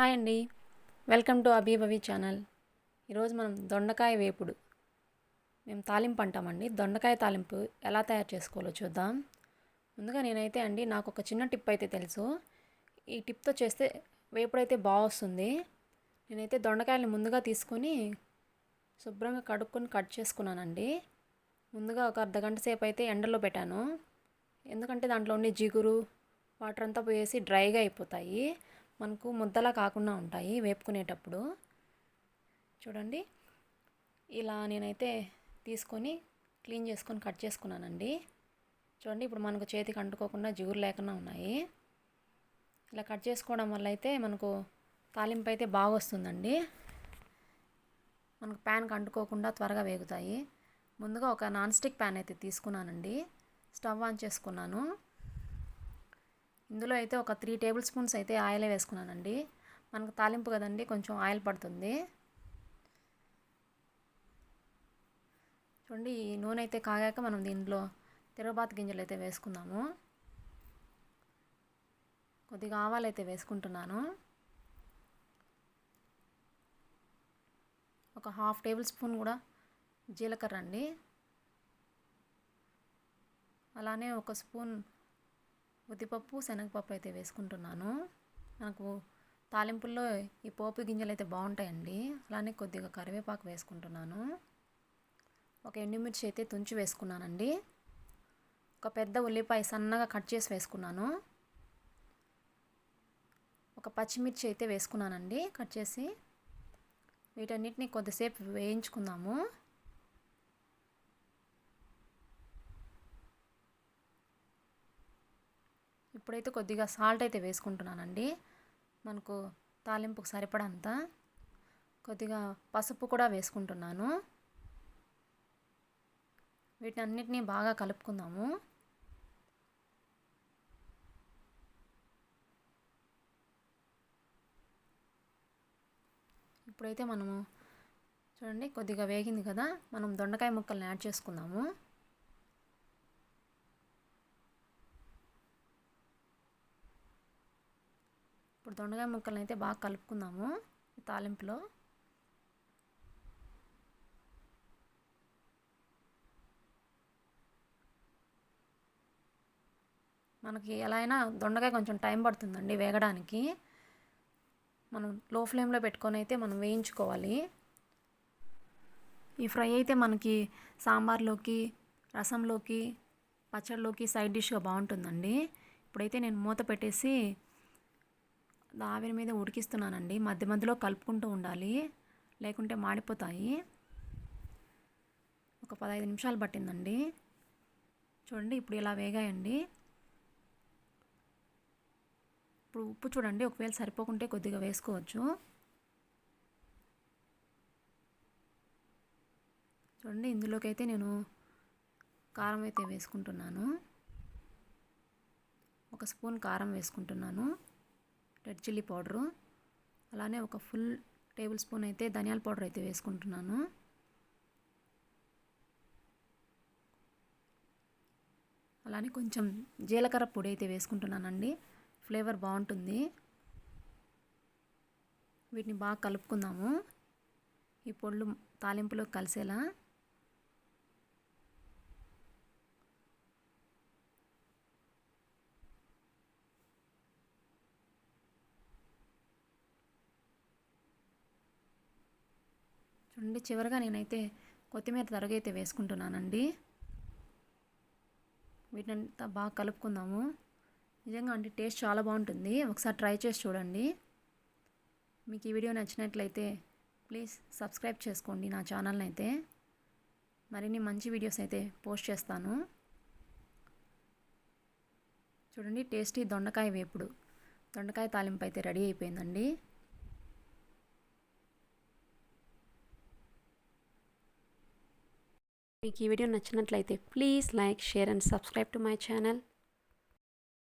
Hi అండి. Welcome to Abhibhavi channel. ఈరోజు మనం దొండకాయ వేపుడు. మేము తాలింపు అంటామండి. దొండకాయ తాలింపు ఎలా తయారు చేసుకోవాలో చూద్దాం. ముందుగా నేనైతే అండి నాకు ఒక చిన్న టిప్ అయితే తెలుసు. ఈ టిప్తో చేస్తే వేపుడు అయితే బాగా వస్తుంది. నేనైతే దొండకాయలను ముందుగా తీసుకొని శుభ్రంగా కడుక్కొని కట్ చేసుకున్నానండి. ముందుగా ఒక అర్ధ గంట సేపు అయితే ఎండలో పెట్టాను. ఎందుకంటే దాంట్లో ఉండే జిగురు వాటర్ అంతా పోయేసి డ్రైగా అయిపోతాయి. మనకు ముద్దలా కాకుండా ఉంటాయి వేపుకునేటప్పుడు. చూడండి. ఇలా నేనైతే తీసుకొని క్లీన్ చేసుకొని కట్ చేసుకున్నానండి. చూడండి ఇప్పుడు మనకు చేతికి అంటుకోకుండా జిగురు లేకుండా ఉన్నాయి. ఇలా కట్ చేసుకోవడం వల్ల అయితే మనకు తాలింపు అయితే బాగా వస్తుందండి. మనకు ప్యాన్కి అంటుకోకుండా త్వరగా వేగుతాయి. ముందుగా ఒక నాన్ స్టిక్ ప్యాన్ అయితే తీసుకున్నానండి. స్టవ్ ఆన్ చేసుకున్నాను. ఇందులో అయితే ఒక త్రీ టేబుల్ స్పూన్స్ అయితే ఆయిల్ వేసుకున్నానండి. మనకు తాలింపు కదండి కొంచెం ఆయిల్ పడుతుంది. చూడండి ఈ నూనె అయితే కాగాక మనం దీంట్లో తిరగబాత గింజలు అయితే వేసుకుందాము. కొద్దిగా ఆవాలు అయితే వేసుకుంటున్నాను. ఒక హాఫ్ టేబుల్ స్పూన్ కూడా జీలకర్ర అండి. అలానే ఒక స్పూన్ ఉద్దిపప్పు శనగపప్పు అయితే వేసుకుంటున్నాను. నాకు తాలింపుల్లో ఈ పోపు గింజలు అయితే బాగుంటాయండి. అలానే కొద్దిగా కరివేపాకు వేసుకుంటున్నాను. ఒక ఎండుమిర్చి అయితే తుంచి వేసుకున్నానండి. ఒక పెద్ద ఉల్లిపాయ సన్నగా కట్ చేసి వేసుకున్నాను. ఒక పచ్చిమిర్చి అయితే వేసుకున్నానండి. కట్ చేసి వీటన్నిటిని కొద్దిసేపు వేయించుకుందాము. ఇప్పుడైతే కొద్దిగా సాల్ట్ అయితే వేసుకుంటున్నానండి. మనకు తాలింపుకు సరిపడంత కొద్దిగా పసుపు కూడా వేసుకుంటున్నాను. వీటన్నిటిని బాగా కలుపుకుందాము. ఇప్పుడైతే మనము చూడండి కొద్దిగా వేగింది కదా మనం దొండకాయ ముక్కల్ని యాడ్ చేసుకుందాము. ఇప్పుడు దొండకాయ ముక్కలను అయితే బాగా కలుపుకుందాము తాలింపులో. మనకి ఎలా అయినా దొండకాయ కొంచెం టైం పడుతుందండి వేగడానికి. మనం లో ఫ్లేమ్లో పెట్టుకొని అయితే మనం వేయించుకోవాలి. ఈ ఫ్రై అయితే మనకి సాంబార్లోకి రసంలోకి పచ్చడిలోకి సైడ్ డిష్గా బాగుంటుందండి. ఇప్పుడైతే నేను మూత పెట్టేసి ఆవిరి మీద ఉడికిస్తున్నానండి. మధ్య మధ్యలో కలుపుకుంటూ ఉండాలి. లేకుంటే మాడిపోతాయి. ఒక పదహైదు నిమిషాలు పట్టిందండి. చూడండి ఇప్పుడు ఇలా వేగాయండి. ఇప్పుడు ఉప్పు చూడండి ఒకవేళ సరిపోకుంటే కొద్దిగా వేసుకోవచ్చు. చూడండి ఇందులోకి అయితే నేను కారం అయితే వేసుకుంటున్నాను. ఒక స్పూన్ కారం వేసుకుంటున్నాను. Red chilli powder. అలానే ఒక ఫుల్ టేబుల్ స్పూన్ అయితే ధనియాల పౌడర్ అయితే వేసుకుంటున్నాను. అలానే కొంచెం జీలకర్ర పొడి అయితే వేసుకుంటున్నానండి. ఫ్లేవర్ బాగుంటుంది. వీటిని బాగా కలుపుకుందాము. ఈ పొళ్ళు తాలింపులో కలిసేలా చూడండి చివరిగా నేనైతే కొత్తిమీర తరగైతే వేసుకుంటున్నానండి. వీటినంతా బాగా కలుపుకుందాము. నిజంగా అంటే టేస్ట్ చాలా బాగుంటుంది. ఒకసారి ట్రై చేసి చూడండి. మీకు ఈ వీడియో నచ్చినట్లయితే ప్లీజ్ సబ్స్క్రైబ్ చేసుకోండి నా ఛానల్ని అయితే. మరిన్ని మంచి వీడియోస్ అయితే పోస్ట్ చేస్తాను. చూడండి టేస్టీ దొండకాయ వేపుడు. దొండకాయ తాలింపు అయితే రెడీ అయిపోయిందండి. మీకు ఈ వీడియో నచ్చినట్లయితే please like share and subscribe to my channel.